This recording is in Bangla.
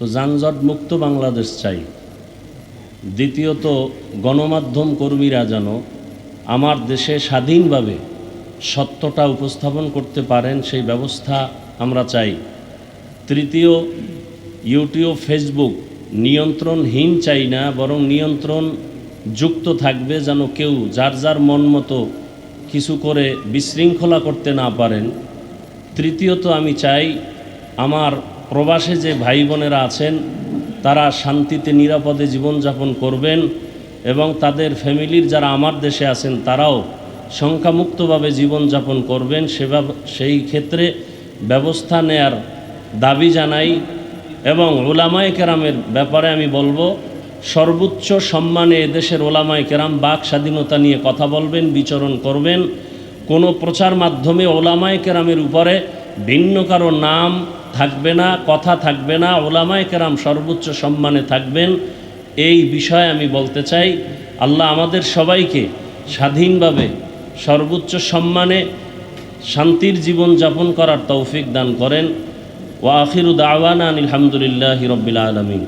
তো যানজট মুক্ত বাংলাদেশ চাই। দ্বিতীয়ত, গণমাধ্যম কর্মীরা যেন আমার দেশে স্বাধীনভাবে সত্যটা উপস্থাপন করতে পারেন, সেই ব্যবস্থা আমরা চাই। তৃতীয়, ইউটিউব, ফেসবুক নিয়ন্ত্রণহীন চাই না, বরং নিয়ন্ত্রণ যুক্ত থাকবে যেন কেউ যার যার মন মতো কিছু করে বিশৃঙ্খলা করতে না পারেন। তৃতীয়ত, আমি চাই আমার প্রবাসে যে ভাই বোনেরা আছেন, তারা শান্তিতে, নিরাপদে জীবনযাপন করবেন এবং তাদের ফ্যামিলির যারা আমার দেশে আছেন, তারাও সংখ্যামুক্তভাবে জীবনযাপন করবেন। সেবা সেই ক্ষেত্রে ব্যবস্থা নেয়ার দাবি জানাই এবং ওলামায় কেরামের ব্যাপারে আমি বলব, সর্বোচ্চ সম্মানে এদেশের ওলামায় কেরাম বাক স্বাধীনতা নিয়ে কথা বলবেন, বিচরণ করবেন। কোনো প্রচার মাধ্যমে ওলামায় কেরামের উপরে ভিন্ন কারও নাম থাকবে না, কথা থাকবে না, ওলামায় কেরাম সর্বোচ্চ সম্মানে থাকবেন। এই বিষয়ে আমি বলতে চাই, আল্লাহ আমাদের সবাইকে স্বাধীনভাবে সর্বোচ্চ সম্মানে শান্তির জীবন যাপন করার তৌফিক দান করেন। ওয়াখিরুদ আওয়ানা আলহামদুলিল্লাহ রব্বিল আলমিন।